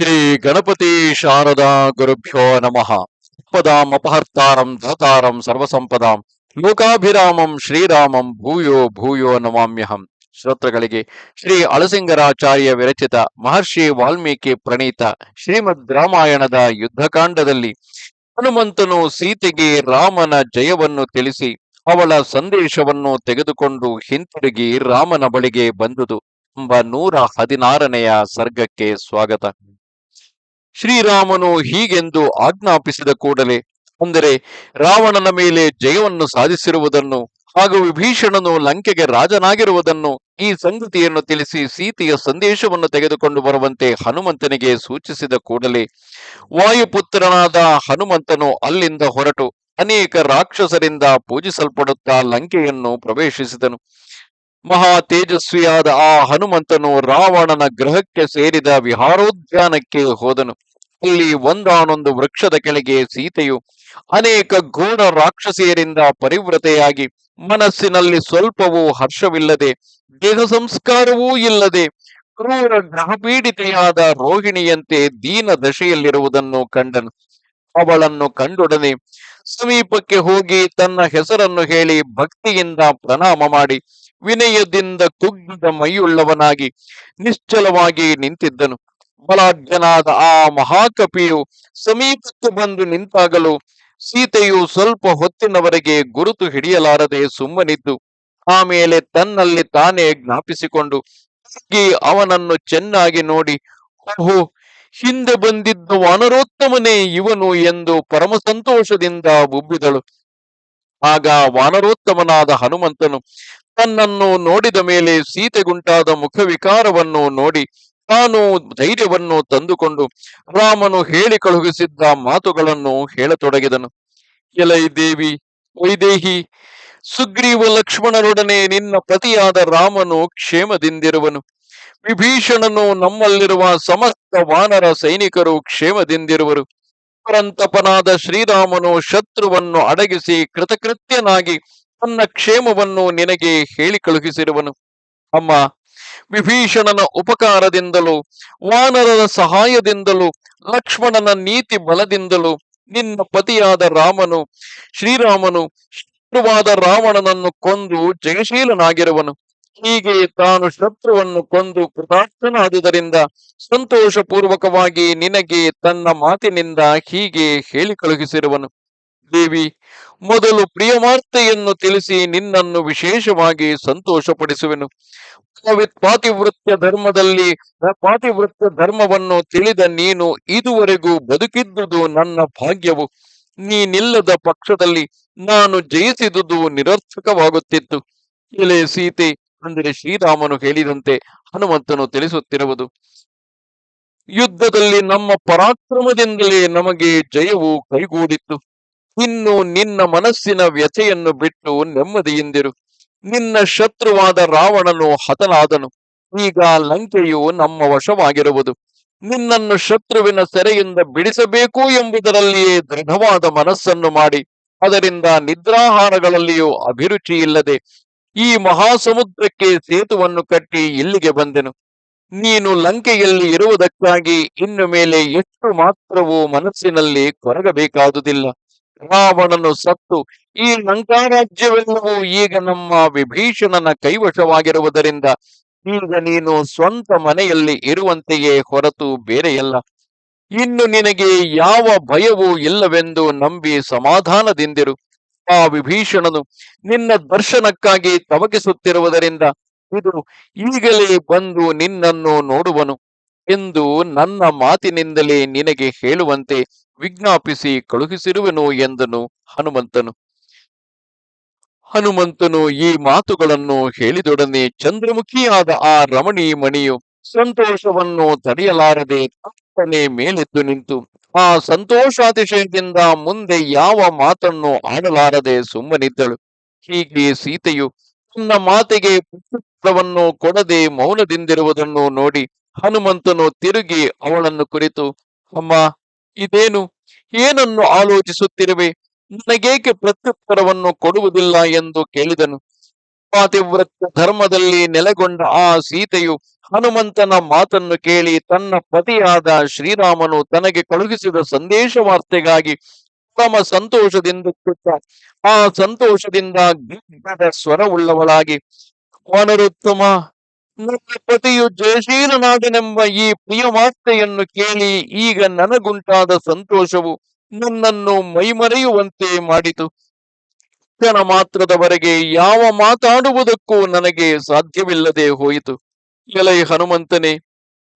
ಶ್ರೀ ಗಣಪತಿ ಶಾರದಾ ಗುರುಭ್ಯೋ ನಮಃ. ಪದಾಂ ಅಪಹರ್ತಾರಂ ಧತಾರಂ ಸರ್ವಸಂಪದಾಂ ಲೋಕಾಭಿರಾಮಂ ಶ್ರೀರಾಮಂ ಭೂಯೋ ಭೂಯೋ ನಮಾಮ್ಯಹಂ. ಶ್ರೋತ್ರಗಳಿಗೆ ಶ್ರೀ ಅಳಸಿಂಗರಾಚಾರ್ಯ ವಿರಚಿತ ಮಹರ್ಷಿ ವಾಲ್ಮೀಕಿ ಪ್ರಣೀತ ಶ್ರೀಮದ್ ರಾಮಾಯಣದ ಯುದ್ಧಕಾಂಡದಲ್ಲಿ ಹನುಮಂತನು ಸೀತೆಗೆ ರಾಮನ ಜಯವನ್ನು ತಿಳಿಸಿ ಅವಳ ಸಂದೇಶವನ್ನು ತೆಗೆದುಕೊಂಡು ಹಿಂತಿರುಗಿ ರಾಮನ ಬಳಿಗೆ ಬಂದುದು. ಎಂಬ ನೂರ ಹದಿನಾರನೆಯ ಸರ್ಗಕ್ಕೆ ಸ್ವಾಗತ. ಶ್ರೀರಾಮನು ಹೀಗೆಂದು ಆಜ್ಞಾಪಿಸಿದ ಕೂಡಲೇ, ಅಂದರೆ ರಾವಣನ ಮೇಲೆ ಜಯವನ್ನು ಸಾಧಿಸಿರುವುದನ್ನು ಹಾಗೂ ವಿಭೀಷಣನು ಲಂಕೆಗೆ ರಾಜನಾಗಿರುವುದನ್ನು ಈ ಸಂಗತಿಯನ್ನು ತಿಳಿಸಿ ಸೀತೆಯ ಸಂದೇಶವನ್ನು ತೆಗೆದುಕೊಂಡು ಬರುವಂತೆ ಹನುಮಂತನಿಗೆ ಸೂಚಿಸಿದ ಕೂಡಲೇ, ವಾಯುಪುತ್ರನಾದ ಹನುಮಂತನು ಅಲ್ಲಿಂದ ಹೊರಟು ಅನೇಕ ರಾಕ್ಷಸರಿಂದ ಪೂಜಿಸಲ್ಪಡುತ್ತಾ ಲಂಕೆಯನ್ನು ಪ್ರವೇಶಿಸಿದನು. ಮಹಾ ತೇಜಸ್ವಿಯಾದ ಆ ಹನುಮಂತನು ರಾವಣನ ಗ್ರಹಕ್ಕೆ ಸೇರಿದ ವಿಹಾರೋದ್ಯಾನಕ್ಕೆ ಹೋದನು. ಅಲ್ಲಿ ಒಂದಾನೊಂದು ವೃಕ್ಷದ ಕೆಳಗೆ ಸೀತೆಯು ಅನೇಕ ಘೋರ ರಾಕ್ಷಸಿಯರಿಂದ ಪರಿವೃತೆಯಾಗಿ ಮನಸ್ಸಿನಲ್ಲಿ ಸ್ವಲ್ಪವೂ ಹರ್ಷವಿಲ್ಲದೆ, ದೇಹ ಸಂಸ್ಕಾರವೂ ಇಲ್ಲದೆ, ಕ್ರೂರ ಗ್ರಹಪೀಡಿತೆಯಾದ ರೋಹಿಣಿಯಂತೆ ದೀನ ದಶೆಯಲ್ಲಿರುವುದನ್ನು ಕಂಡನು. ಅವಳನ್ನು ಕಂಡೊಡನೆ ಸಮೀಪಕ್ಕೆ ಹೋಗಿ ತನ್ನ ಹೆಸರನ್ನು ಹೇಳಿ ಭಕ್ತಿಯಿಂದ ಪ್ರಣಾಮ ಮಾಡಿ ವಿನಯದಿಂದ ಕುಗ್ಗಿದ ಮೈಯುಳ್ಳವನಾಗಿ ನಿಶ್ಚಲವಾಗಿ ನಿಂತಿದ್ದನು. ಬಲಾಢ್ಯನಾದ ಆ ಮಹಾಕಪಿಯು ಸಮೀಪಕ್ಕೆ ಬಂದು ನಿಂತಾಗಲೂ ಸೀತೆಯು ಸ್ವಲ್ಪ ಹೊತ್ತಿನವರೆಗೆ ಗುರುತು ಹಿಡಿಯಲಾರದೆ ಸುಮ್ಮನಿದ್ದು ಆಮೇಲೆ ತನ್ನಲ್ಲಿ ತಾನೇ ಜ್ಞಾಪಿಸಿಕೊಂಡು ಅವನನ್ನು ಚೆನ್ನಾಗಿ ನೋಡಿ, ಓಹೋ, ಹಿಂದೆ ಬಂದಿದ್ದ ವಾನರೋತ್ತಮನೇ ಇವನು ಎಂದು ಪರಮ ಸಂತೋಷದಿಂದ ಉಬ್ಬಿದಳು ಆಗ ವಾನರೋತ್ತಮನಾದ ಹನುಮಂತನು ತನ್ನನ್ನು ನೋಡಿದ ಮೇಲೆ ಸೀತೆಗುಂಟಾದ ಮುಖವಿಕಾರವನ್ನು ನೋಡಿ ತಾನು ಧೈರ್ಯವನ್ನು ತಂದುಕೊಂಡು ರಾಮನು ಹೇಳಿ ಕಳುಹಿಸಿದ್ದ ಮಾತುಗಳನ್ನು ಹೇಳತೊಡಗಿದನು. ಎಲೈ ದೇವಿ, ವೈದೇಹಿ, ಸುಗ್ರೀವ ಲಕ್ಷ್ಮಣರೊಡನೆ ನಿನ್ನ ಪತಿಯಾದ ರಾಮನು ಕ್ಷೇಮದಿಂದಿರುವನು. ವಿಭೀಷಣನು ನಮ್ಮಲ್ಲಿರುವ ಸಮಸ್ತ ವಾನರ ಸೈನಿಕರು ಕ್ಷೇಮದಿಂದಿರುವರು. ಪರಂತಪನಾದ ಶ್ರೀರಾಮನು ಶತ್ರುವನ್ನು ಅಡಗಿಸಿ ಕೃತಕೃತ್ಯನಾಗಿ ತನ್ನ ಕ್ಷೇಮವನ್ನು ನಿನಗೆ ಹೇಳಿ ಕಳುಹಿಸಿರುವನು. ಅಮ್ಮ, ವಿಭೀಷಣನ ಉಪಕಾರದಿಂದಲೂ, ವಾನರರ ಸಹಾಯದಿಂದಲೂ, ಲಕ್ಷ್ಮಣನ ನೀತಿ ಬಲದಿಂದಲೂ ನಿನ್ನ ಪತಿಯಾದ ರಾಮನು, ಶ್ರೀರಾಮನು, ಶತ್ರುವಾದ ರಾವಣನನ್ನು ಕೊಂದು ಜಯಶೀಲನಾಗಿರುವನು. ಹೀಗೆ ತಾನು ಶತ್ರುವನ್ನು ಕೊಂದು ಕೃತಾರ್ಥನಾದುದರಿಂದ ಸಂತೋಷ ಪೂರ್ವಕವಾಗಿ ನಿನಗೆ ತನ್ನ ಮಾತಿನಿಂದ ಹೀಗೆ ಹೇಳಿ ಕಳುಹಿಸಿರುವನು. ದೇವಿ, ಮೊದಲು ಪ್ರಿಯಮಾರ್ತೆಯನ್ನು ತಿಳಿಸಿ ನಿನ್ನನ್ನು ವಿಶೇಷವಾಗಿ ಸಂತೋಷಪಡಿಸುವೆನು. ಪಾತಿವೃತ್ಯ ಧರ್ಮದಲ್ಲಿ, ಪಾತಿವೃತ್ಯ ಧರ್ಮವನ್ನು ತಿಳಿದ ನೀನು ಇದುವರೆಗೂ ಬದುಕಿದ್ದುದು ನನ್ನ ಭಾಗ್ಯವು. ನೀನಿಲ್ಲದ ಪಕ್ಷದಲ್ಲಿ ನಾನು ಜಯಿಸಿದುದು ನಿರರ್ಥಕವಾಗುತ್ತಿತ್ತು. ಎಲೆ ಸೀತೆ ಅಂದರೆ ಶ್ರೀರಾಮನು ಹೇಳಿದಂತೆ ಹನುಮಂತನು ತಿಳಿಸುತ್ತಿರುವುದು. ಯುದ್ಧದಲ್ಲಿ ನಮ್ಮ ಪರಾಕ್ರಮದಿಂದಲೇ ನಮಗೆ ಜಯವು ಕೈಗೂಡಿತ್ತು. ಇನ್ನು ನಿನ್ನ ಮನಸ್ಸಿನ ವ್ಯಥೆಯನ್ನು ಬಿಟ್ಟು ನೆಮ್ಮದಿಯಿಂದಿರು. ನಿನ್ನ ಶತ್ರುವಾದ ರಾವಣನು ಹತನಾದನು. ಈಗ ಲಂಕೆಯು ನಮ್ಮ ವಶವಾಗಿರುವುದು. ನಿನ್ನನ್ನು ಶತ್ರುವಿನ ಸೆರೆಯಿಂದ ಬಿಡಿಸಬೇಕು ಎಂಬುದರಲ್ಲಿಯೇ ದೃಢವಾದ ಮನಸ್ಸನ್ನು ಮಾಡಿ. ಅದರಿಂದ ನಿದ್ರಾಹಾರಗಳಲ್ಲಿಯೂ ಅಭಿರುಚಿ ಇಲ್ಲದೆ ಈ ಮಹಾಸಮುದ್ರಕ್ಕೆ ಸೇತುವನ್ನು ಕಟ್ಟಿ ಇಲ್ಲಿಗೆ ಬಂದೆನು. ನೀನು ಲಂಕೆಯಲ್ಲಿ ಇರುವುದಕ್ಕಾಗಿ ಇನ್ನು ಮೇಲೆ ಎಷ್ಟು ಮಾತ್ರವೂ ಮನಸ್ಸಿನಲ್ಲಿ ಕೊರಗಬೇಕಾದುದಿಲ್ಲ. ರಾವಣನು ಸತ್ತು ಈ ಲಂಕಾರಾಜ್ಯವೆಲ್ಲವೂ ಈಗ ನಮ್ಮ ವಿಭೀಷಣನ ಕೈವಶವಾಗಿರುವುದರಿಂದ ಈಗ ನೀನು ಸ್ವಂತ ಮನೆಯಲ್ಲಿ ಇರುವಂತೆಯೇ ಹೊರತು ಬೇರೆಯಲ್ಲ. ಇನ್ನು ನಿನಗೆ ಯಾವ ಭಯವೂ ಇಲ್ಲವೆಂದು ನಂಬಿ ಸಮಾಧಾನದಿಂದಿರು. ಆ ವಿಭೀಷಣನು ನಿನ್ನ ದರ್ಶನಕ್ಕಾಗಿ ತವಕಿಸುತ್ತಿರುವುದರಿಂದ ಇದು ಈಗಲೇ ಬಂದು ನಿನ್ನನ್ನು ನೋಡುವನು ಎಂದು ನನ್ನ ಮಾತಿನಿಂದಲೇ ನಿನಗೆ ಹೇಳುವಂತೆ ವಿಜ್ಞಾಪಿಸಿ ಕಳುಹಿಸಿರುವೆನು ಎಂದನು ಹನುಮಂತನು. ಹನುಮಂತನು ಈ ಮಾತುಗಳನ್ನು ಹೇಳಿದೊಡನೆ ಚಂದ್ರಮುಖಿಯಾದ ಆ ರಮಣಿ ಮಣಿಯು ಸಂತೋಷವನ್ನು ತಡೆಯಲಾರದೆ ತಪ್ಪನೆ ಮೇಲೆದ್ದು ನಿಂತು, ಆ ಸಂತೋಷಾತಿಶಯದಿಂದ ಮುಂದೆ ಯಾವ ಮಾತನ್ನು ಆಡಲಾರದೆ ಸುಮ್ಮನಿದ್ದಳು. ಹೀಗೆ ಸೀತೆಯು ತನ್ನ ಮಾತಿಗೆ ಪ್ರತ್ಯುತ್ತರವನ್ನು ಕೊಡದೆ ಮೌನದಿಂದಿರುವುದನ್ನು ನೋಡಿ ಹನುಮಂತನು ತಿರುಗಿ ಅವಳನ್ನು ಕುರಿತು, ಅಮ್ಮ ಇದೇನು? ಏನನ್ನು ಆಲೋಚಿಸುತ್ತಿರುವೆ? ನನಗೇಕೆ ಪ್ರತ್ಯುತ್ತರವನ್ನು ಕೊಡುವುದಿಲ್ಲ ಎಂದು ಕೇಳಿದನು. ಪಾತಿವ್ರತ್ಯ ಧರ್ಮದಲ್ಲಿ ನೆಲೆಗೊಂಡ ಆ ಸೀತೆಯು ಹನುಮಂತನ ಮಾತನ್ನು ಕೇಳಿ ತನ್ನ ಪತಿಯಾದ ಶ್ರೀರಾಮನು ತನಗೆ ಕಳುಹಿಸಿದ ಸಂದೇಶ ವಾರ್ತೆಗಾಗಿ ತಮ್ಮ ಸಂತೋಷದಿಂದ ಆ ಸಂತೋಷದಿಂದ ಸ್ವರವುಳ್ಳವಳಾಗಿ, ವಾನರೋತ್ತಮ ನನ್ನ ಪತಿಯು ಜಯಶೀಲನಾದನೆಂಬ ಈ ಪ್ರಿಯ ವಾರ್ತೆಯನ್ನು ಕೇಳಿ ಈಗ ನನಗುಂಟಾದ ಸಂತೋಷವು ನನ್ನನ್ನು ಮೈಮರೆಯುವಂತೆ ಮಾಡಿತು. ಕ್ಷಣ ಮಾತ್ರದವರೆಗೆ ಯಾವ ಮಾತಾಡುವುದಕ್ಕೂ ನನಗೆ ಸಾಧ್ಯವಿಲ್ಲದೆ ಹೋಯಿತು. ಎಲೈ ಹನುಮಂತನೇ,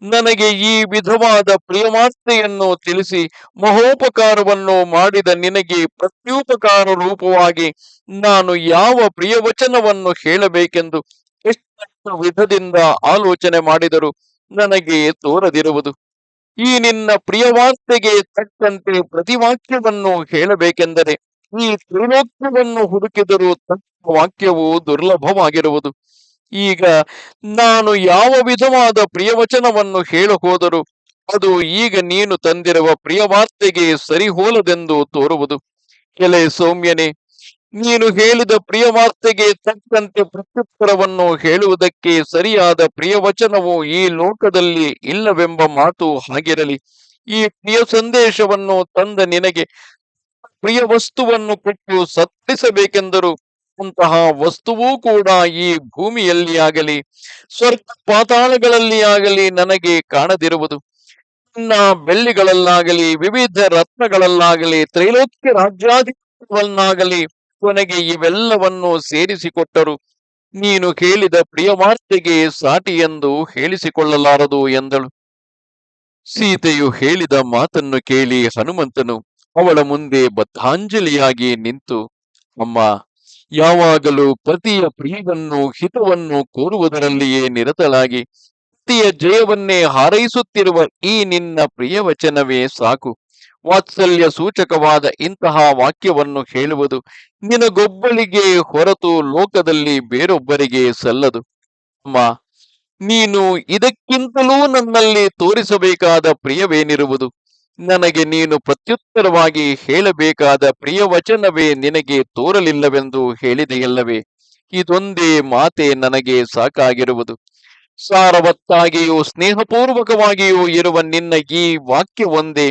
ನನಗೆ ಈ ವಿಧವಾದ ಪ್ರಿಯವಾರ್ತೆಯನ್ನು ತಿಳಿಸಿ ಮಹೋಪಕಾರವನ್ನು ಮಾಡಿದ ನಿನಗೆ ಪ್ರತ್ಯುಪಕಾರ ರೂಪವಾಗಿ ನಾನು ಯಾವ ಪ್ರಿಯವಚನವನ್ನು ಹೇಳಬೇಕೆಂದು ವಿಧದಿಂದ ಆಲೋಚನೆ ಮಾಡಿದರು ನನಗೆ ತೋರದಿರುವುದು. ಈ ನಿನ್ನ ಪ್ರಿಯವಾರ್ತೆಗೆ ತಕ್ಕಂತೆ ಪ್ರತಿವಾಕ್ಯವನ್ನು ಹೇಳಬೇಕೆಂದರೆ ಈ ತ್ರಿಲೋಕ್ಯವನ್ನು ಹುಡುಕಿದರೂ ತಕ್ಕ ವಾಕ್ಯವು ದುರ್ಲಭವಾಗಿರುವುದು. ಈಗ ನಾನು ಯಾವ ವಿಧವಾದ ಪ್ರಿಯವಚನವನ್ನು ಹೇಳ ಹೋದರೂ ಅದು ಈಗ ನೀನು ತಂದಿರುವ ಪ್ರಿಯವಾರ್ತೆಗೆ ಸರಿಹೋಲದೆಂದು ತೋರುವುದು. ಎಲೆ ಸೌಮ್ಯನೇ ನೀನು ಹೇಳಿದ ಪ್ರಿಯವಾರ್ತೆಗೆ ತಕ್ಕಂತೆ ಪ್ರತ್ಯುತ್ತರವನ್ನು ಹೇಳುವುದಕ್ಕೆ ಸರಿಯಾದ ಪ್ರಿಯವಚನವು ಈ ಲೋಕದಲ್ಲಿ ಇಲ್ಲವೆಂಬ ಮಾತು ಹಾಗಿರಲಿ. ಈ ಪ್ರಿಯ ಸಂದೇಶವನ್ನು ತಂದ ನಿನಗೆ ಪ್ರಿಯ ವಸ್ತುವನ್ನು ಕೊಟ್ಟು ಸತ್ತಿಸಬೇಕೆಂದರು ಅಂತಹ ವಸ್ತುವೂ ಕೂಡ ಈ ಭೂಮಿಯಲ್ಲಿ ಆಗಲಿ, ಸ್ವರ್ಗ ಪಾತಾಳಗಳಲ್ಲಿ ಆಗಲಿ ನನಗೆ ಕಾಣದಿರುವುದು. ಚಿನ್ನ ಬೆಳ್ಳಿಗಳಲ್ಲಾಗಲಿ, ವಿವಿಧ ರತ್ನಗಳಲ್ಲಾಗಲಿ, ತ್ರೈಲೋಕ್ಯ ರಾಜ್ಯಾಧಿಕಾರವನ್ನಾಗಲಿ ಕೊನೆಗೆ ಇವೆಲ್ಲವನ್ನು ಸೇರಿಸಿಕೊಟ್ಟರು. ನೀನು ಕೇಳಿದ ಪ್ರಿಯವಾರ್ತೆಗೆ ಸಾಟಿ ಎಂದು ಹೇಳಿಸಿಕೊಳ್ಳಲಾರದು ಎಂದಳು. ಸೀತೆಯು ಹೇಳಿದ ಮಾತನ್ನು ಕೇಳಿ ಹನುಮಂತನು ಅವಳ ಮುಂದೆ ಬದ್ಧಾಂಜಲಿಯಾಗಿ ನಿಂತು, ಅಮ್ಮ, ಯಾವಾಗಲೂ ಪತಿಯ ಪ್ರಿಯವನ್ನು ಹಿತವನ್ನು ಕೋರುವುದರಲ್ಲಿಯೇ ನಿರತಳಾಗಿ, ಪತಿಯ ಜಯವನ್ನೇ ಹಾರೈಸುತ್ತಿರುವ ಈ ನಿನ್ನ ಪ್ರಿಯವಚನವೇ ಸಾಕು. ವಾತ್ಸಲ್ಯ ಸೂಚಕವಾದ ಇಂತಹ ವಾಕ್ಯವನ್ನು ಹೇಳುವುದು ನಿನಗೊಬ್ಬಳಿಗೆ ಹೊರತು ಲೋಕದಲ್ಲಿ ಬೇರೊಬ್ಬರಿಗೆ ಸಲ್ಲದು. ಅಮ್ಮ, ನೀನು ಇದಕ್ಕಿಂತಲೂ ನನ್ನಲ್ಲಿ ತೋರಿಸಬೇಕಾದ ಪ್ರಿಯವೇನಿರುವುದು? ನನಗೆ ನೀನು ಪ್ರತ್ಯುತ್ತರವಾಗಿ ಹೇಳಬೇಕಾದ ಪ್ರಿಯವಚನವೇ ನಿನಗೆ ತೋರಲಿಲ್ಲವೆಂದು ಹೇಳಿದೆಯಲ್ಲವೇ? ಇದೊಂದೇ ಮಾತೆ ನನಗೆ ಸಾಕಾಗಿರುವುದು. ಸಾರವತ್ತಾಗಿಯೂ ಸ್ನೇಹಪೂರ್ವಕವಾಗಿಯೂ ಇರುವ ನಿನ್ನ ಈ ವಾಕ್ಯ ಒಂದೇ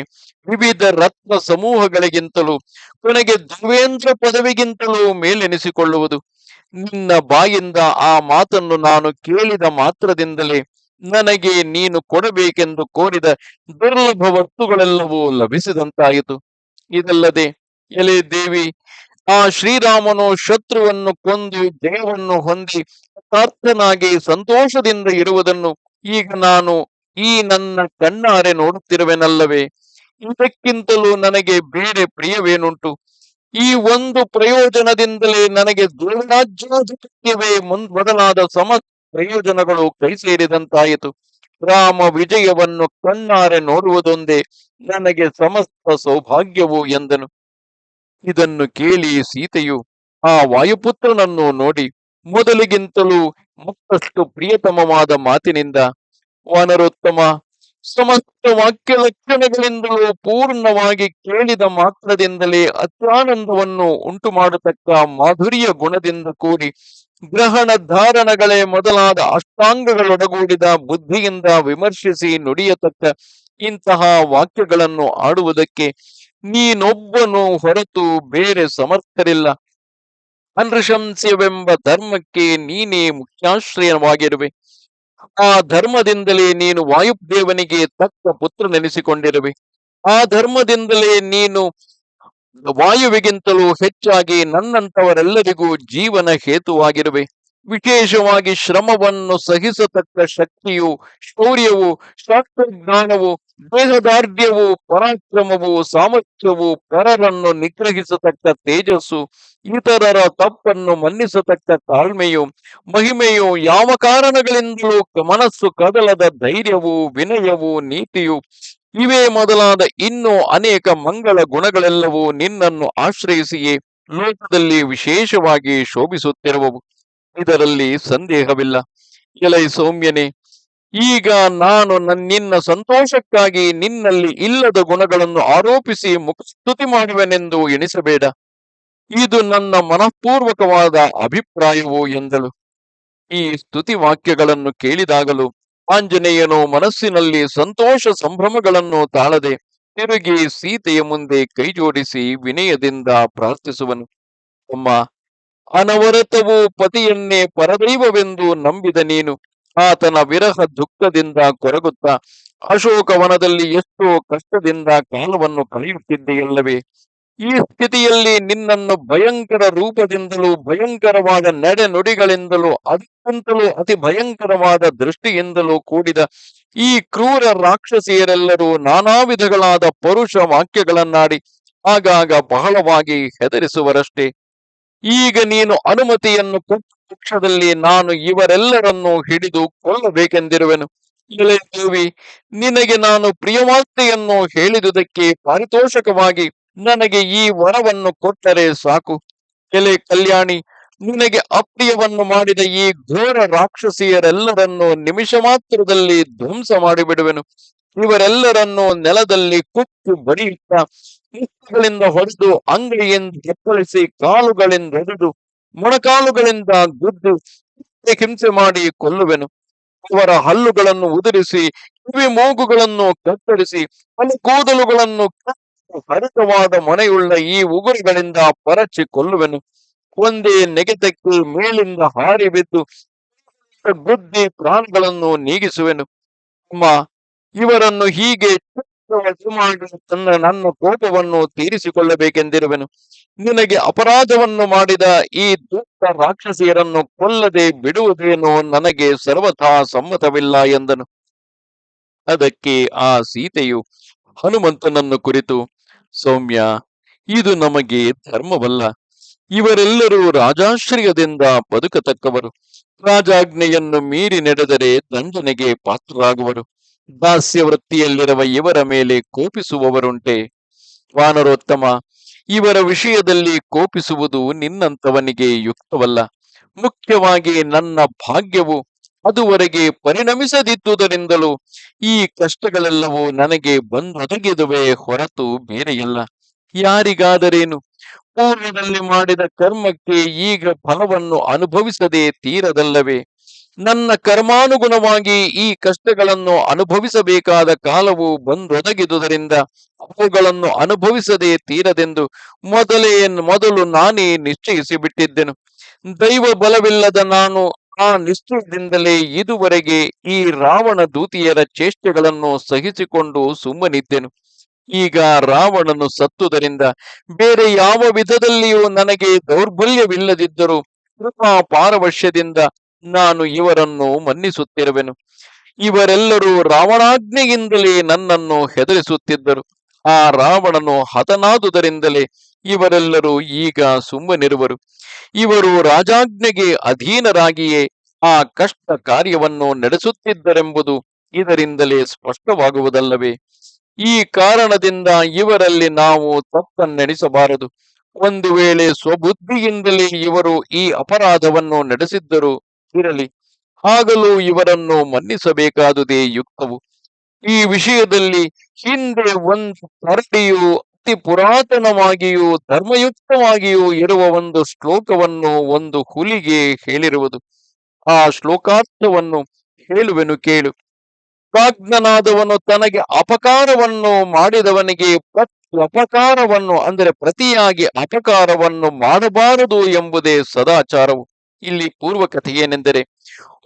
ವಿವಿಧ ರತ್ನ ಸಮೂಹಗಳಿಗಿಂತಲೂ, ಕೊನೆಗೆ ಧ್ರುವೇಂದ್ರ ಪದವಿಗಿಂತಲೂ ಮೇಲೆನಿಸಿಕೊಳ್ಳುವುದು. ನಿನ್ನ ಬಾಯಿಂದ ಆ ಮಾತನ್ನು ನಾನು ಕೇಳಿದ ಮಾತ್ರದಿಂದಲೇ ನನಗೆ ನೀನು ಕೊಡಬೇಕೆಂದು ಕೋರಿದ ದುರ್ಲಭ ವಸ್ತುಗಳೆಲ್ಲವೂ ಲಭಿಸಿದಂತಾಯಿತು. ಇದಲ್ಲದೆ, ಎಲೆ ದೇವಿ, ಆ ಶ್ರೀರಾಮನು ಶತ್ರುವನ್ನು ಕೊಂದು ಜಯವನ್ನು ಹೊಂದಿ ಪ್ರಾರ್ಥನಾಗಿ ಸಂತೋಷದಿಂದ ಇರುವುದನ್ನು ಈಗ ನಾನು ಈ ನನ್ನ ಕಣ್ಣಾರೆ ನೋಡುತ್ತಿರುವೆನಲ್ಲವೇ? ಇದಕ್ಕಿಂತಲೂ ನನಗೆ ಬೇರೆ ಪ್ರಿಯವೇನುಂಟು? ಈ ಒಂದು ಪ್ರಯೋಜನದಿಂದಲೇ ನನಗೆ ದುರ್ಗಾಜ್ಯಾಧಿಪತ್ಯವೇ ಮುಂದ್ ಮೊದಲಾದ ಸಮ ಪ್ರಯೋಜನಗಳು ಕೈ ಸೇರಿದಂತಾಯಿತು ರಾಮ ವಿಜಯವನ್ನು ಕಣ್ಣಾರೆ ನೋಡುವುದೊಂದೇ ನನಗೆ ಸಮಸ್ತ ಸೌಭಾಗ್ಯವು ಎಂದನು. ಇದನ್ನು ಕೇಳಿ ಸೀತೆಯು ಆ ವಾಯುಪುತ್ರನನ್ನು ನೋಡಿ, ಮೊದಲಿಗಿಂತಲೂ ಮತ್ತಷ್ಟು ಪ್ರಿಯತಮವಾದ ಮಾತಿನಿಂದ, ವಾನರೋತ್ತಮ ಸಮಸ್ತ ವಾಕ್ಯ ಲಕ್ಷಣಗಳಿಂದಲೂ ಪೂರ್ಣವಾಗಿ ಕೇಳಿದ ಮಾತ್ರದಿಂದಲೇ ಅತ್ಯಾನಂದವನ್ನು ಉಂಟು ಮಾಡತಕ್ಕ ಮಾಧುರ್ಯ ಗುಣದಿಂದ ಕೂಡಿ ಗ್ರಹಣ ಧಾರಣಗಳೇ ಮೊದಲಾದ ಅಷ್ಟಾಂಗಗಳೊಡಗೂಡಿದ ಬುದ್ಧಿಯಿಂದ ವಿಮರ್ಶಿಸಿ ನುಡಿಯತಕ್ಕ ಇಂತಹ ವಾಕ್ಯಗಳನ್ನು ಆಡುವುದಕ್ಕೆ ನೀನೊಬ್ಬನು ಹೊರತು ಬೇರೆ ಸಮರ್ಥರಿಲ್ಲ. ಅನೃಶಂಸ್ಯವೆಂಬ ಧರ್ಮಕ್ಕೆ ನೀನೇ ಮುಖ್ಯಾಶ್ರಯವಾಗಿರುವೆ. ಆ ಧರ್ಮದಿಂದಲೇ ನೀನು ವಾಯುದೇವನಿಗೆ ತಕ್ಕ ಪುತ್ರನೆನಿಸಿಕೊಂಡಿರುವೆ ಆ ಧರ್ಮದಿಂದಲೇ ನೀನು ವಾಯುವಿಗಿಂತಲೂ ಹೆಚ್ಚಾಗಿ ನನ್ನಂತವರೆಲ್ಲರಿಗೂ ಜೀವನ ಹೇತುವಾಗಿರುವೆ. ವಿಶೇಷವಾಗಿ ಶ್ರಮವನ್ನು ಸಹಿಸತಕ್ಕ ಶಕ್ತಿಯು, ಶೌರ್ಯವು, ಶಾಸ್ತ್ರಜ್ಞಾನವು, ದೇಹದಾರ್ಢ್ಯವು, ಪರಾಕ್ರಮವು, ಸಾಮರ್ಥ್ಯವು ಪರರನ್ನು ನಿಗ್ರಹಿಸತಕ್ಕ ತೇಜಸ್ಸು, ಇತರರ ತಪ್ಪನ್ನು ಮನ್ನಿಸತಕ್ಕ ತಾಳ್ಮೆಯು, ಮಹಿಮೆಯು ಯಾವ ಕಾರಣಗಳಿಂದಲೂ ಮನಸ್ಸು ಕದಲದ ಧೈರ್ಯವು, ವಿನಯವು, ನೀತಿಯು, ಇವೇ ಮೊದಲಾದ ಇನ್ನೂ ಅನೇಕ ಮಂಗಳ ಗುಣಗಳೆಲ್ಲವೂ ನಿನ್ನನ್ನು ಆಶ್ರಯಿಸಿಯೇ, ಲೋಕದಲ್ಲಿ ವಿಶೇಷವಾಗಿ ಶೋಭಿಸುತ್ತಿರುವವು. ಇದರಲ್ಲಿ ಸಂದೇಹವಿಲ್ಲ. ಎಲೈ ಸೌಮ್ಯನೇ, ಈಗ ನಾನು ನನ್- ನಿನ್ನ ಸಂತೋಷಕ್ಕಾಗಿ ನಿನ್ನಲ್ಲಿ ಇಲ್ಲದ ಗುಣಗಳನ್ನು ಆರೋಪಿಸಿ ಮುಖಸ್ತುತಿ ಮಾಡುವೆನೆಂದು ಎಣಿಸಬೇಡ. ಇದು ನನ್ನ ಮನಃಪೂರ್ವಕವಾದ ಅಭಿಪ್ರಾಯವು ಎಂದಳು. ಈ ಸ್ತುತಿ ವಾಕ್ಯಗಳನ್ನು ಕೇಳಿದಾಗಲೂ ಆಂಜನೇಯನು ಮನಸ್ಸಿನಲ್ಲಿ ಸಂತೋಷ ಸಂಭ್ರಮಗಳನ್ನು ತಾಳದೆ ತಿರುಗಿ ಸೀತೆಯ ಮುಂದೆ ಕೈಜೋಡಿಸಿ ವಿನಯದಿಂದ ಪ್ರಾರ್ಥಿಸುವನು. ಅಮ್ಮ ಅನವರತವು ಪತಿಯನ್ನೇ ಪರದೈವವೆಂದು ನಂಬಿದ ನೀನು. ಆತನ ವಿರಹ ದುಃಖದಿಂದ ಕೊರಗುತ್ತಾ, ಅಶೋಕವನದಲ್ಲಿ ಎಷ್ಟೋ ಕಷ್ಟದಿಂದ ಕಾಲವನ್ನು ಕಳೆಯುತ್ತಿದ್ದೆಯಲ್ಲವೇ? ಈ ಸ್ಥಿತಿಯಲ್ಲಿ ನಿನ್ನನ್ನು ಭಯಂಕರ ರೂಪದಿಂದಲೂ, ಭಯಂಕರವಾದ ನಡೆ ನುಡಿಗಳಿಂದಲೂ ಅದಕ್ಕಿಂತಲೂ ಅತಿ ಭಯಂಕರವಾದ ದೃಷ್ಟಿಯಿಂದಲೂ ಕೂಡಿದ ಈ ಕ್ರೂರ ರಾಕ್ಷಸಿಯರೆಲ್ಲರೂ ನಾನಾ ವಿಧಗಳಾದ ಪರುಷ ವಾಕ್ಯಗಳನ್ನಾಡಿ, ಆಗಾಗ ಬಹಳವಾಗಿ ಹೆದರಿಸುವರಷ್ಟೇ. ಈಗ ನೀನು ಅನುಮತಿಯನ್ನು ಪಕ್ಷದಲ್ಲಿ ನಾನು ಇವರೆಲ್ಲರನ್ನು ಹಿಡಿದು ಕೊಲ್ಲಬೇಕೆಂದಿರುವೆನು. ದೇವಿ, ನಿನಗೆ ನಾನು ಪ್ರಿಯವಾರ್ತೆಯನ್ನು ಹೇಳಿದುದಕ್ಕೆ ಪಾರಿತೋಷಕವಾಗಿ ನನಗೆ ಈ ವರವನ್ನು ಕೊಟ್ಟರೆ ಸಾಕು. ಎಲೆ ಕಲ್ಯಾಣಿ, ನಿನಗೆ ಅಪ್ರಿಯವನ್ನು ಮಾಡಿದ ಈ ಘೋರ ರಾಕ್ಷಸಿಯರೆಲ್ಲರನ್ನು ನಿಮಿಷ ಮಾತ್ರದಲ್ಲಿ ಧ್ವಂಸ ಮಾಡಿಬಿಡುವೆನು. ಇವರೆಲ್ಲರನ್ನು ನೆಲದಲ್ಲಿ ಕುಕ್ಕು ಬಡಿಯುತ್ತಾ ಕುಕ್ಕುಗಳಿಂದ ಹೊಡೆದು ಅಂಗಡಿಯಿಂದ ಕೆಪ್ಪಳಿಸಿ ಕಾಲುಗಳಿಂದ ಹೊಡೆದು ಮೊಣಕಾಲುಗಳಿಂದ ಗುದ್ದು ಹಿಂಸೆ ಮಾಡಿ ಕೊಲ್ಲುವೆನು. ಅವರ ಹಲ್ಲುಗಳನ್ನು ಉದುರಿಸಿ, ಕಿವಿ ಮೂಗುಗಳನ್ನು ಕತ್ತರಿಸಿ ಅಲ್ಲಿ ಕೂದಲುಗಳನ್ನು ಹರಿತವಾದ ಮೊನೆಯುಳ್ಳ ಈ ಉಗುರುಗಳಿಂದ ಪರಚಿ ಕೊಲ್ಲುವೆನು. ಒಂದೇ ನೆಗೆತಕ್ಕೆ ಮೇಲಿಂದ ಹಾರಿ ಬಿದ್ದು ಬುದ್ಧಿ ಪ್ರಾಣಗಳನ್ನು ನೀಗಿಸುವೆನು. ಅಮ್ಮ ಇವರನ್ನು ಹೀಗೆ ತನ್ನ ನನ್ನ ಕೋಪವನ್ನು ತೀರಿಸಿಕೊಳ್ಳಬೇಕೆಂದಿರುವೆನು. ನಿನಗೆ ಅಪರಾಧವನ್ನು ಮಾಡಿದ ಈ ದುಷ್ಟ ರಾಕ್ಷಸಿಯರನ್ನು ಕೊಲ್ಲದೆ ಬಿಡುವುದೇನು ನನಗೆ ಸರ್ವಥಾ ಸಮ್ಮತವಿಲ್ಲ ಎಂದನು. ಅದಕ್ಕೆ ಆ ಸೀತೆಯು ಹನುಮಂತನನ್ನು ಕುರಿತು, ಸೌಮ್ಯ, ಇದು ನಮಗೆ ಧರ್ಮವಲ್ಲ. ಇವರೆಲ್ಲರೂ ರಾಜಾಶ್ರಯದಿಂದ ಬದುಕತಕ್ಕವರು. ರಾಜಾಜ್ಞೆಯನ್ನು ಮೀರಿ ನಡೆದರೆ ದಂಡನೆಗೆ ಪಾತ್ರರಾಗುವರು. ದಾಸ್ಯ ವೃತ್ತಿಯಲ್ಲಿರುವ ಇವರ ಮೇಲೆ ಕೋಪಿಸುವವರುಂಟೆ. ವಾನರೋತ್ತಮ, ಇವರ ವಿಷಯದಲ್ಲಿ ಕೋಪಿಸುವುದು ನಿನ್ನಂತವನಿಗೆ ಯುಕ್ತವಲ್ಲ. ಮುಖ್ಯವಾಗಿ ನನ್ನ ಭಾಗ್ಯವು ಅದುವರೆಗೆ ಪರಿಣಮಿಸದಿದ್ದುದರಿಂದಲೂ ಈ ಕಷ್ಟಗಳೆಲ್ಲವೂ ನನಗೆ ಬಂದೊದಗಿದುವೆ ಹೊರತು ಬೇರೆಯಲ್ಲ. ಯಾರಿಗಾದರೇನು? ಪೂರ್ವದಲ್ಲಿ ಮಾಡಿದ ಕರ್ಮಕ್ಕೆ ಈಗ ಫಲವನ್ನು ಅನುಭವಿಸದೆ ತೀರದಲ್ಲವೇ? ನನ್ನ ಕರ್ಮಾನುಗುಣವಾಗಿ ಈ ಕಷ್ಟಗಳನ್ನು ಅನುಭವಿಸಬೇಕಾದ ಕಾಲವು ಬಂದೊದಗಿದುದರಿಂದ ಅವುಗಳನ್ನು ಅನುಭವಿಸದೆ ತೀರದೆಂದು ಮೊದಲೇ ಮೊದಲು ನಾನೇ ನಿಶ್ಚಯಿಸಿ ಬಿಟ್ಟಿದ್ದೆನು ದೈವ ಬಲವಿಲ್ಲದ ನಾನು ಆ ನಿಶ್ಚಯದಿಂದಲೇ ಇದುವರೆಗೆ ಈ ರಾವಣ ದೂತಿಯರ ಚೇಷ್ಟೆಗಳನ್ನು ಸಹಿಸಿಕೊಂಡು ಸುಮ್ಮನಿದ್ದೆನು. ಈಗ ರಾವಣನು ಸತ್ತುದರಿಂದ ಬೇರೆ ಯಾವ ವಿಧದಲ್ಲಿಯೂ ನನಗೆ ದೌರ್ಬಲ್ಯವಿಲ್ಲದಿದ್ದರೂ ಕೃಪಾ ಪಾರವಶ್ಯದಿಂದ ನಾನು ಇವರನ್ನು ಮನ್ನಿಸುತ್ತಿರುವೆನು. ಇವರೆಲ್ಲರೂ ರಾವಣಾಜ್ಞೆಯಿಂದಲೇ ನನ್ನನ್ನು ಹೆದರಿಸುತ್ತಿದ್ದರು. ಆ ರಾವಣನು ಹತನಾದುದರಿಂದಲೇ ಇವರೆಲ್ಲರೂ ಈಗ ಸುಮ್ಮನಿರುವರು. ಇವರು ರಾಜಾಜ್ಞೆಗೆ ಅಧೀನರಾಗಿಯೇ ಆ ಕಷ್ಟ ಕಾರ್ಯವನ್ನು ನಡೆಸುತ್ತಿದ್ದರೆಂಬುದು ಇದರಿಂದಲೇ ಸ್ಪಷ್ಟವಾಗುವುದಲ್ಲವೇ? ಈ ಕಾರಣದಿಂದ ಇವರಲ್ಲಿ ನಾವು ತಪ್ಪನ್ನೆಣಿಸಬಾರದು. ಒಂದು ವೇಳೆ ಸ್ವಬುದ್ಧಿಯಿಂದಲೇ ಇವರು ಈ ಅಪರಾಧವನ್ನು ನಡೆಸಿದ್ದರೂ ಇರಲಿ. ಹಾಗಲೂ ಇವರನ್ನು ಮನ್ನಿಸಬೇಕಾದುದೇ ಯುಕ್ತವು. ಈ ವಿಷಯದಲ್ಲಿ ಹಿಂದೆ ಒಂದು ಕರಡಿಯು ಅತಿ ಪುರಾತನವಾಗಿಯೂ ಧರ್ಮಯುಕ್ತವಾಗಿಯೂ ಇರುವ ಒಂದು ಶ್ಲೋಕವನ್ನು ಒಂದು ಹುಲಿಗೆ ಹೇಳಿರುವುದು. ಆ ಶ್ಲೋಕಾರ್ಥವನ್ನು ಹೇಳುವೆನು ಕೇಳು. ಪ್ರಾಜ್ಞನಾದವನು ತನಗೆ ಅಪಕಾರವನ್ನು ಮಾಡಿದವನಿಗೆ ಪ್ರತಿ ಅಪಕಾರವನ್ನು, ಅಂದರೆ ಪ್ರತಿಯಾಗಿ ಅಪಕಾರವನ್ನು ಮಾಡಬಾರದು ಎಂಬುದೇ ಸದಾಚಾರವು. ಇಲ್ಲಿ ಪೂರ್ವ ಕಥೆ ಏನೆಂದರೆ,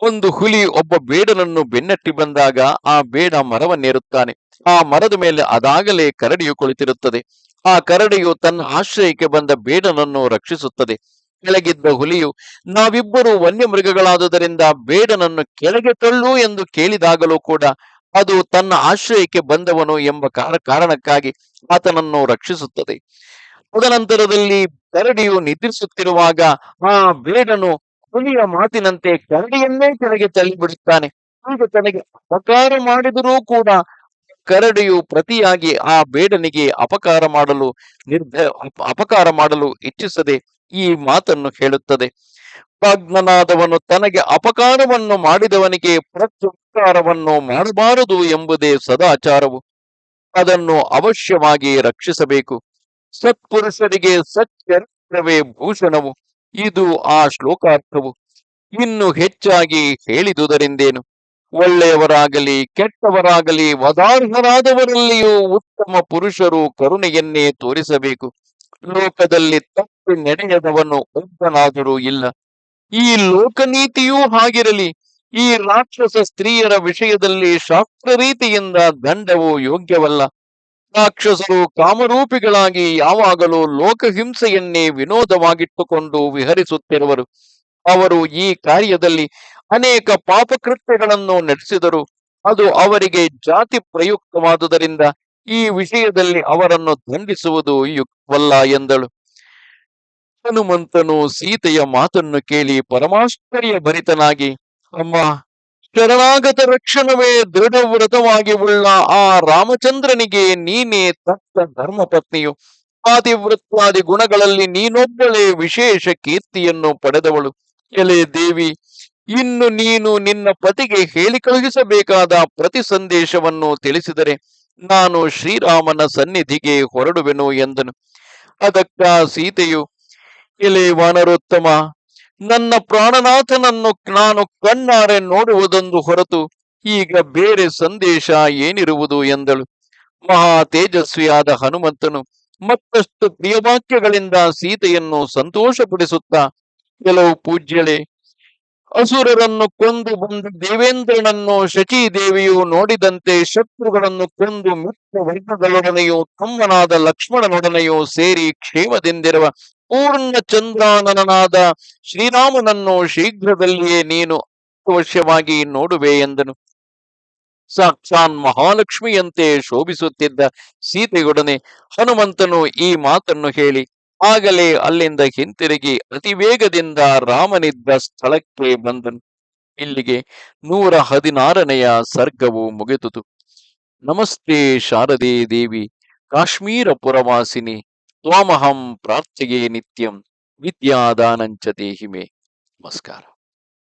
ಒಂದು ಹುಲಿ ಒಬ್ಬ ಬೇಡನನ್ನು ಬೆನ್ನಟ್ಟಿ ಬಂದಾಗ ಆ ಬೇಡ ಮರವನ್ನೇರುತ್ತಾನೆ. ಆ ಮರದ ಮೇಲೆ ಅದಾಗಲೇ ಕರಡಿಯು ಕುಳಿತಿರುತ್ತದೆ. ಆ ಕರಡಿಯು ತನ್ನ ಆಶ್ರಯಕ್ಕೆ ಬಂದ ಬೇಡನನ್ನು ರಕ್ಷಿಸುತ್ತದೆ. ಕೆಳಗಿದ್ದ ಹುಲಿಯು, ನಾವಿಬ್ಬರು ವನ್ಯ ಮೃಗಗಳಾದುದರಿಂದ ಬೇಡನನ್ನು ಕೆಳಗೆ ತಳ್ಳು ಎಂದು ಕೇಳಿದಾಗಲೂ ಕೂಡ, ಅದು ತನ್ನ ಆಶ್ರಯಕ್ಕೆ ಬಂದವನು ಎಂಬ ಕಾರಣಕ್ಕಾಗಿ ಆತನನ್ನು ರಕ್ಷಿಸುತ್ತದೆ. ತದನಂತರದಲ್ಲಿ ಕರಡಿಯು ನಿದ್ರಿಸುತ್ತಿರುವಾಗ, ಆ ಬೇಡನು ಹುಲಿಯ ಮಾತಿನಂತೆ ಕರಡಿಯನ್ನೇ ಕೆಳಗೆ ತಳ್ಳಿಬಿಡುತ್ತಾನೆ. ಹೀಗೆ ತನಗೆ ಅಪಕಾರ ಮಾಡಿದರೂ ಕೂಡ ಕರಡಿಯು ಪ್ರತಿಯಾಗಿ ಆ ಬೇಡನಿಗೆ ಅಪಕಾರ ಮಾಡಲು ನಿರ್ಧ ಅಪಕಾರ ಮಾಡಲು ಇಚ್ಛಿಸದೆ ಈ ಮಾತನ್ನು ಹೇಳುತ್ತದೆ. ಪ್ರಾಜ್ಞನಾದವನು ತನಗೆ ಅಪಕಾರವನ್ನು ಮಾಡಿದವನಿಗೆ ಪ್ರತ್ಯುಪಕಾರವನ್ನು ಮಾಡಬಾರದು ಎಂಬುದೇ ಸದಾಚಾರವು. ಅದನ್ನು ಅವಶ್ಯವಾಗಿ ರಕ್ಷಿಸಬೇಕು. ಸತ್ಪುರುಷರಿಗೆ ಸಚ್ಚರಿತ್ರವೇ ಭೂಷಣವು. ಇದು ಆ ಶ್ಲೋಕಾರ್ಥವು. ಇನ್ನು ಹೆಚ್ಚಾಗಿ ಹೇಳಿದುದರಿಂದೇನು? ಒಳ್ಳೆಯವರಾಗಲಿ, ಕೆಟ್ಟವರಾಗಲಿ, ವದಾರ್ಹರಾದವರಲ್ಲಿಯೂ ಉತ್ತಮ ಪುರುಷರು ಕರುಣೆಯನ್ನೇ ತೋರಿಸಬೇಕು. ಲೋಕದಲ್ಲಿ ತಪ್ಪು ನಡೆಯದವನು ಒಬ್ಬನಾದರೂ ಇಲ್ಲ. ಈ ಲೋಕನೀತಿಯೂ ಹಾಗಿರಲಿ. ಈ ರಾಕ್ಷಸ ಸ್ತ್ರೀಯರ ವಿಷಯದಲ್ಲಿ ಶಾಸ್ತ್ರ ರೀತಿಯಿಂದ ದಂಡವು ಯೋಗ್ಯವಲ್ಲ. ರಾಕ್ಷಸರು ಕಾಮರೂಪಿಗಳಾಗಿ ಯಾವಾಗಲೂ ಲೋಕಹಿಂಸೆಯನ್ನೇ ವಿನೋದವಾಗಿಟ್ಟುಕೊಂಡು ವಿಹರಿಸುತ್ತಿರುವರು. ಅವರು ಈ ಕಾರ್ಯದಲ್ಲಿ ಅನೇಕ ಪಾಪಕೃತ್ಯಗಳನ್ನು ನಡೆಸಿದರು. ಅದು ಅವರಿಗೆ ಜಾತಿ ಪ್ರಯುಕ್ತವಾದುದರಿಂದ ಈ ವಿಷಯದಲ್ಲಿ ಅವರನ್ನು ದಂಡಿಸುವುದು ಯುಕ್ತವಲ್ಲ ಎಂದಳು. ಹನುಮಂತನು ಸೀತೆಯ ಮಾತನ್ನು ಕೇಳಿ ಪರಮಾಶ್ಚರ್ಯ ಭರಿತನಾಗಿ ಅಮ್ಮ ಶರಣಾಗತ ರಕ್ಷಣವೇ ದೃಢವ್ರತವಾಗಿ ಉಳ್ಳ ಆ ರಾಮಚಂದ್ರನಿಗೆ ನೀನೇ ತಕ್ಕ ಧರ್ಮಪತ್ನಿಯು. ಆದಿವೃತ್ವಾದಿ ಗುಣಗಳಲ್ಲಿ ನೀನೊಬ್ಬಳೇ ವಿಶೇಷ ಕೀರ್ತಿಯನ್ನು ಪಡೆದವಳು. ಎಲೆ ದೇವಿ, ಇನ್ನು ನೀನು ನಿನ್ನ ಪತಿಗೆ ಹೇಳಿ ಕಳುಹಿಸಬೇಕಾದ ಪ್ರತಿ ಸಂದೇಶವನ್ನು ತಿಳಿಸಿದರೆ ನಾನು ಶ್ರೀರಾಮನ ಸನ್ನಿಧಿಗೆ ಹೊರಡುವೆನು ಎಂದನು. ಅದಕ್ಕ ಸೀತೆಯು, ಎಲೆ ವಾನರೋತ್ತಮ ನನ್ನ ಪ್ರಾಣನಾಥನನ್ನು ನಾನು ಕಣ್ಣಾರೆ ನೋಡುವುದೊಂದು ಹೊರತು ಈಗ ಬೇರೆ ಸಂದೇಶ ಏನಿರುವುದು ಎಂದಳು. ಮಹಾ ತೇಜಸ್ವಿಯಾದ ಹನುಮಂತನು ಮತ್ತಷ್ಟು ಪ್ರಿಯವಾಕ್ಯಗಳಿಂದ ಸೀತೆಯನ್ನು ಸಂತೋಷಪಡಿಸುತ್ತಾ, ಕೆಲವು ಪೂಜ್ಯಳೆ ಅಸುರರನ್ನು ಕೊಂದು ಬಂದು ದೇವೇಂದ್ರನನ್ನು ಶಚಿ ದೇವಿಯು ನೋಡಿದಂತೆ ಶತ್ರುಗಳನ್ನು ಕೊಂದು ಮಿತ್ರ ವರ್ಗಗಳೊಡನೆಯೂ ತಮ್ಮನಾದ ಲಕ್ಷ್ಮಣನೊಡನೆಯೂ ಸೇರಿ ಕ್ಷೇಮದಿಂದಿರುವ ಪೂರ್ಣ ಚಂದ್ರಾನನಾದ ಶ್ರೀರಾಮನನ್ನು ಶೀಘ್ರದಲ್ಲಿಯೇ ನೀನು ಅವಶ್ಯವಾಗಿ ನೋಡುವೆ ಎಂದನು. ಸಾಕ್ಷಾನ್ ಮಹಾಲಕ್ಷ್ಮಿಯಂತೆ ಶೋಭಿಸುತ್ತಿದ್ದ ಸೀತೆಯೊಡನೆ ಹನುಮಂತನು ಈ ಮಾತನ್ನು ಹೇಳಿ ಆಗಲೇ ಅಲ್ಲಿಂದ ಹಿಂತಿರುಗಿ ಅತಿ ವೇಗದಿಂದ ರಾಮನಿದ್ದ ಸ್ಥಳಕ್ಕೆ ಬಂದನು. ಇಲ್ಲಿಗೆ ನೂರ ಹದಿನಾರನೆಯ ಸರ್ಗವು ಮುಗಿದುದು. ನಮಸ್ತೆ ಶಾರದೆ ದೇವಿ, ಕಾಶ್ಮೀರ ಪುರವಾಸಿನಿ, ತ್ವಾಮಹಂ ಪ್ರಾರ್ಥಿಗೆ ನಿತ್ಯಂ ವಿದ್ಯಾದಾನಂಚ ದೇಹಿಮೆ. ನಮಸ್ಕಾರ.